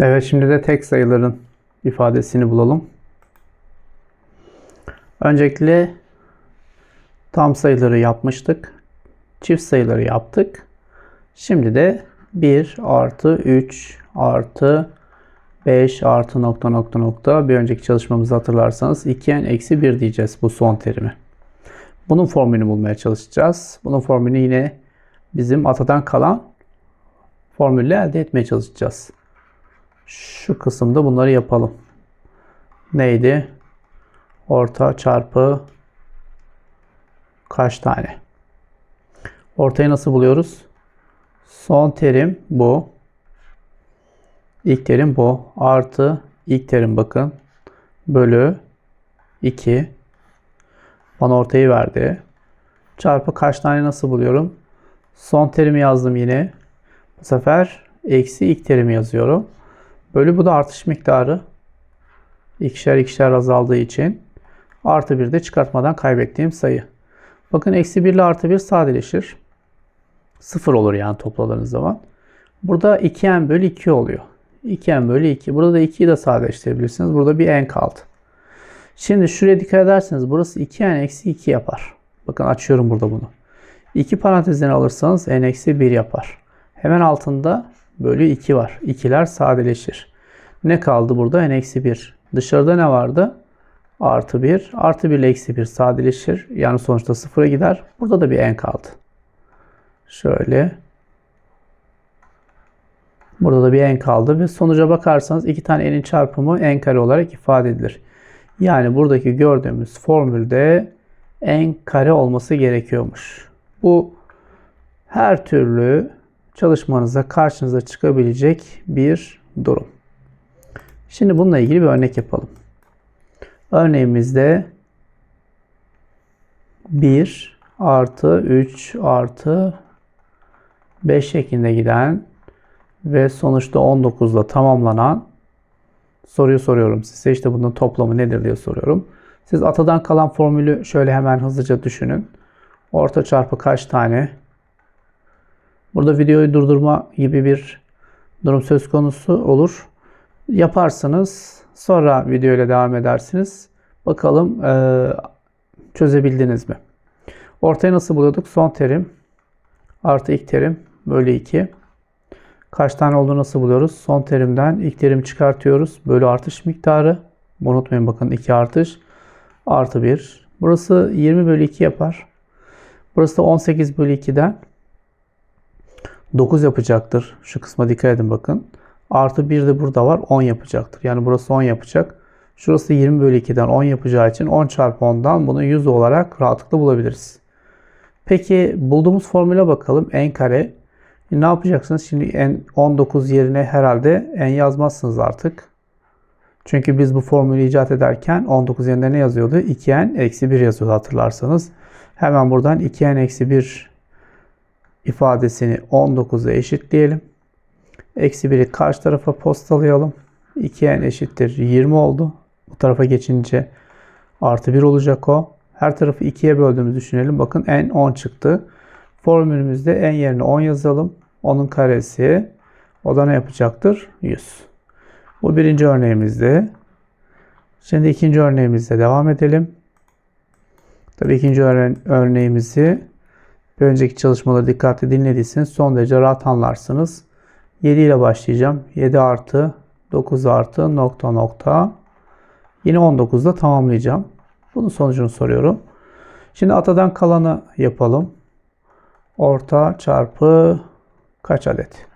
Evet şimdi de tek sayıların ifadesini bulalım. Öncelikle tam sayıları yapmıştık. Çift sayıları yaptık. Şimdi de 1 artı 3 artı 5 artı nokta nokta nokta bir önceki çalışmamızı hatırlarsanız 2n eksi 1 diyeceğiz bu son terimi. Bunun formülünü bulmaya çalışacağız. Bunun formülünü yine bizim atadan kalan formülle elde etmeye çalışacağız. Şu kısımda bunları yapalım. Neydi? Orta çarpı kaç tane? Ortayı nasıl buluyoruz? Son terim bu. İlk terim bu. Artı ilk terim bakın. Bölü 2. Bana ortayı verdi. Çarpı kaç tane nasıl buluyorum? Son terimi yazdım yine. Bu sefer eksi ilk terimi yazıyorum. Bölü bu da artış miktarı. İkişer ikişer azaldığı için. Artı 1 de çıkartmadan kaybettiğim sayı. Bakın eksi 1 ile artı 1 sadeleşir. 0 olur yani topladığınız zaman. Burada 2n bölü 2 oluyor. 2n bölü 2. Burada da 2'yi de sadeleştirebilirsiniz. Burada bir n kaldı. Şimdi şuraya dikkat ederseniz burası 2n eksi 2 yapar. Bakın açıyorum burada bunu. 2 parantezini alırsanız n eksi 1 yapar. Hemen altında bölü 2 var. 2'ler sadeleşir. Ne kaldı burada? n eksi 1. Dışarıda ne vardı? Artı 1. Artı 1 ile eksi 1 sadeleşir. Yani sonuçta sıfıra gider. Burada da bir n kaldı. Şöyle. Burada da bir n kaldı ve sonuca bakarsanız iki tane n'in çarpımı n kare olarak ifade edilir. Yani buradaki gördüğümüz formülde n kare olması gerekiyormuş. Bu her türlü çalışmanıza karşınıza çıkabilecek bir durum. Şimdi bununla ilgili bir örnek yapalım. Örneğimizde 1 artı 3 artı 5 şeklinde giden ve sonuçta 19 ile tamamlanan soruyu soruyorum size. İşte bunun toplamı nedir diye soruyorum. Siz atadan kalan formülü şöyle hemen hızlıca düşünün. Orta çarpı kaç tane? Burada videoyu durdurma gibi bir durum söz konusu olur. Yaparsınız. Sonra video ile devam edersiniz. Bakalım e, çözebildiniz mi? Ortaya nasıl buluyorduk? Son terim artı ilk terim bölü 2. Kaç tane olduğunu nasıl buluyoruz? Son terimden ilk terimi çıkartıyoruz. Bölü artış miktarı. Unutmayın bakın 2 artış. Artı 1. Burası 20 bölü 2 yapar. Burası da 18 bölü 2'den 9 yapacaktır. Şu kısma dikkat edin bakın. Artı 1 de burada var 10 yapacaktır. Yani burası 10 yapacak. Şurası 20 bölü 2'den 10 yapacağı için 10 çarpı 10'dan bunu 100 olarak rahatlıkla bulabiliriz. Peki bulduğumuz formüle bakalım. n kare. Ne yapacaksınız? Şimdi n 19 yerine herhalde n yazmazsınız artık. Çünkü biz bu formülü icat ederken 19 yerine ne yazıyordu? 2n eksi 1 yazıyordu hatırlarsanız. Hemen buradan 2n eksi 1 ifadesini 19'a eşitleyelim. Eksi 1'i karşı tarafa postalayalım. 2n eşittir 20 oldu. Bu tarafa geçince artı 1 olacak o. Her tarafı 2'ye böldüğümüzü düşünelim. Bakın n 10 çıktı. Formülümüzde n yerine 10 yazalım. Onun karesi o da ne yapacaktır? 100. Bu birinci örneğimizde. Şimdi ikinci örneğimizde devam edelim. Tabii ikinci örneğimizi bir önceki çalışmaları dikkatli dinlediyseniz son derece rahat anlarsınız. 7 ile başlayacağım. 7 artı 9 artı nokta nokta. Yine 19 ile tamamlayacağım. Bunun sonucunu soruyorum. Şimdi atadan kalanı yapalım. Orta çarpı kaç adet?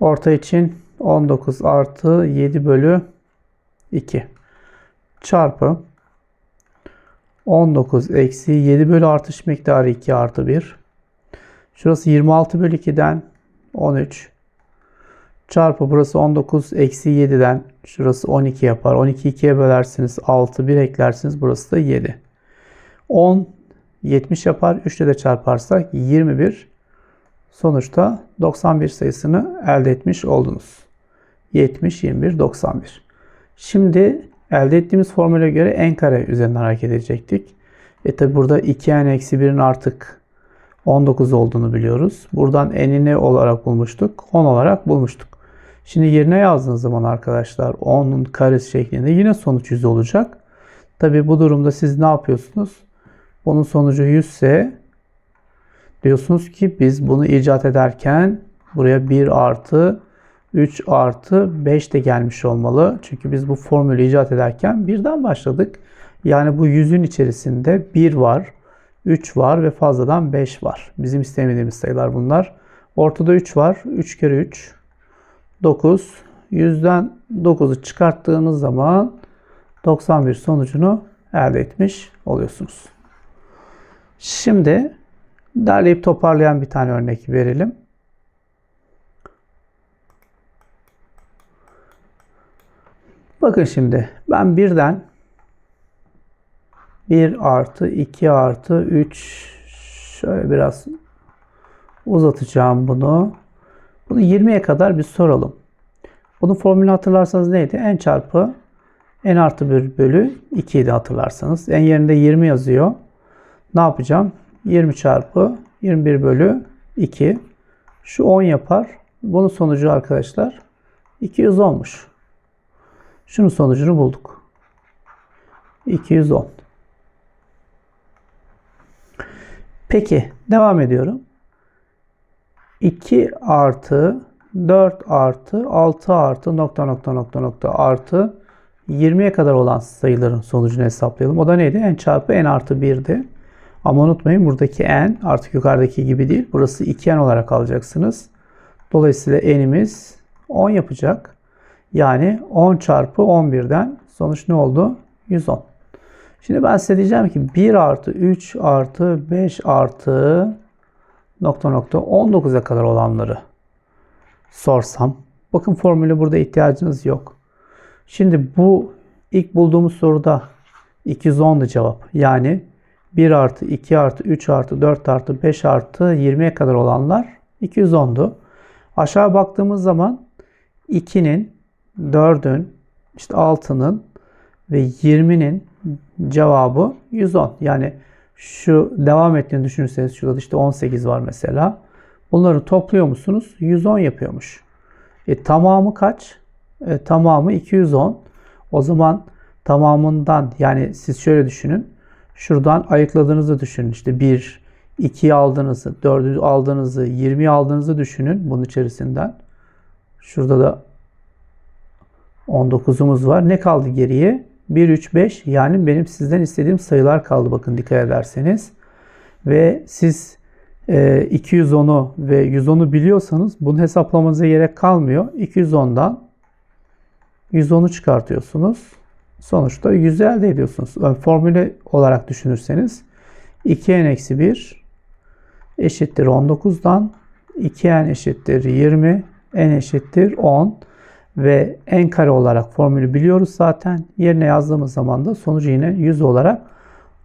Orta için 19 artı 7 bölü 2 çarpı 19 eksi 7 bölü artış miktarı 2 artı 1. Şurası 26 bölü 2'den 13 çarpı burası 19 eksi 7'den şurası 12 yapar. 12 2'ye bölersiniz 6 1 eklersiniz burası da 7. 10 70 yapar. 3 ile de çarparsak 21. Sonuçta 91 sayısını elde etmiş oldunuz. 70 21 91. Şimdi elde ettiğimiz formüle göre n kare üzerinden hareket edecektik. E tabi burada 2n eksi 1'in artık 19 olduğunu biliyoruz. Buradan n'i ne olarak bulmuştuk? 10 olarak bulmuştuk. Şimdi yerine yazdığınız zaman arkadaşlar 10'un karesi şeklinde yine sonuç 100 olacak. Tabi bu durumda siz ne yapıyorsunuz? Bunun sonucu 100 ise diyorsunuz ki biz bunu icat ederken buraya 1 artı 3 artı 5 de gelmiş olmalı. Çünkü biz bu formülü icat ederken birden başladık. Yani bu yüzün içerisinde 1 var, 3 var ve fazladan 5 var. Bizim istemediğimiz sayılar bunlar. Ortada 3 var. 3 kere 3 9. Yüzden 9'u çıkarttığınız zaman 91 sonucunu elde etmiş oluyorsunuz. Şimdi derleyip toparlayan bir tane örnek verelim. Bakın şimdi ben birden 1 artı 2 artı 3 şöyle biraz uzatacağım bunu. Bunu 20'ye kadar bir soralım. Bunun formülü hatırlarsanız neydi? n çarpı n artı 1 bölü 2 idi hatırlarsanız. n yerinde 20 yazıyor. Ne yapacağım? 20 çarpı 21 bölü 2. Şu 10 yapar. Bunun sonucu arkadaşlar 210'muş. Şunun sonucunu bulduk. 210. Peki devam ediyorum. 2 artı 4 artı 6 artı nokta nokta nokta nokta artı 20'ye kadar olan sayıların sonucunu hesaplayalım. O da neydi? n çarpı n artı 1'di. Ama unutmayın buradaki n artık yukarıdaki gibi değil. Burası 2n olarak alacaksınız. Dolayısıyla n'imiz 10 yapacak. Yani 10 çarpı 11'den sonuç ne oldu? 110. Şimdi ben size diyeceğim ki 1 artı 3 artı 5 artı nokta nokta 19'a kadar olanları sorsam. Bakın formülü burada ihtiyacınız yok. Şimdi bu ilk bulduğumuz soruda 210'du cevap. Yani 1 artı 2 artı 3 artı 4 artı 5 artı 20'ye kadar olanlar 210'du. Aşağı baktığımız zaman 2'nin, 4'ün, işte 6'nın ve 20'nin cevabı 110. Yani şu devam ettiğini düşünürseniz şurada işte 18 var mesela. Bunları topluyor musunuz? 110 yapıyormuş. E, tamamı kaç? E, tamamı 210. O zaman tamamından yani siz şöyle düşünün. Şuradan ayıkladığınızı düşünün. İşte 1, 2'yi aldığınızı, 4'ü aldığınızı, 20'yi aldığınızı düşünün bunun içerisinden. Şurada da 19'umuz var. Ne kaldı geriye? 1, 3, 5 yani benim sizden istediğim sayılar kaldı bakın dikkat ederseniz. Ve siz 210'u e, ve 110'u biliyorsanız bunu hesaplamanıza gerek kalmıyor. 210'dan 110'u çıkartıyorsunuz. Sonuçta 100'ü elde ediyorsunuz. Yani formülü olarak düşünürseniz 2n-1 eşittir 19'dan 2n eşittir 20 n eşittir 10 ve n kare olarak formülü biliyoruz zaten. Yerine yazdığımız zaman da sonucu yine 100 olarak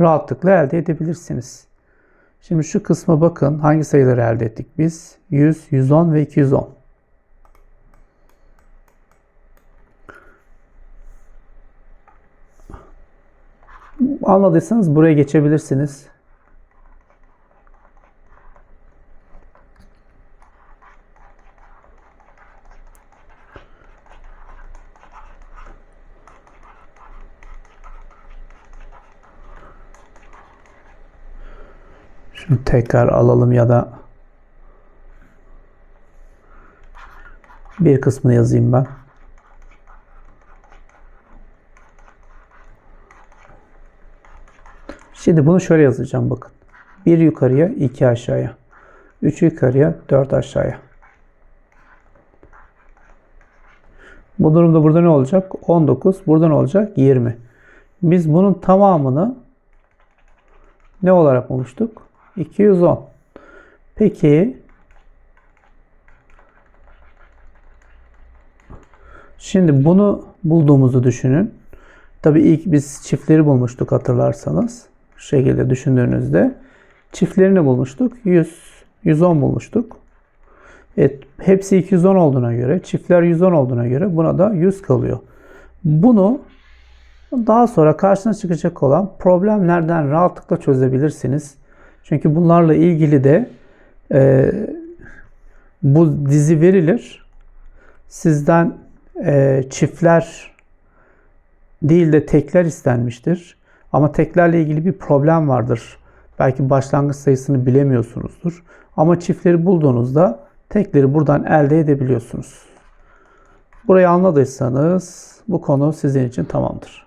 rahatlıkla elde edebilirsiniz. Şimdi şu kısma bakın. Hangi sayıları elde ettik biz? 100, 110 ve 210. Anladıysanız buraya geçebilirsiniz. Şunu tekrar alalım ya da bir kısmını yazayım ben. Şimdi bunu şöyle yazacağım bakın. Bir yukarıya, iki aşağıya. Üç yukarıya, dört aşağıya. Bu durumda burada ne olacak? 19. Burada ne olacak? 20. Biz bunun tamamını ne olarak bulmuştuk? 210. Peki şimdi bunu bulduğumuzu düşünün. Tabii ilk biz çiftleri bulmuştuk hatırlarsanız. Şu şekilde düşündüğünüzde çiftlerini bulmuştuk. 100, 110 bulmuştuk. Evet, hepsi 210 olduğuna göre, çiftler 110 olduğuna göre buna da 100 kalıyor. Bunu daha sonra karşına çıkacak olan problemlerden rahatlıkla çözebilirsiniz. Çünkü bunlarla ilgili de e, bu dizi verilir. sizden e, çiftler değil de tekler istenmiştir. Ama teklerle ilgili bir problem vardır. Belki başlangıç sayısını bilemiyorsunuzdur. Ama çiftleri bulduğunuzda tekleri buradan elde edebiliyorsunuz. Burayı anladıysanız bu konu sizin için tamamdır.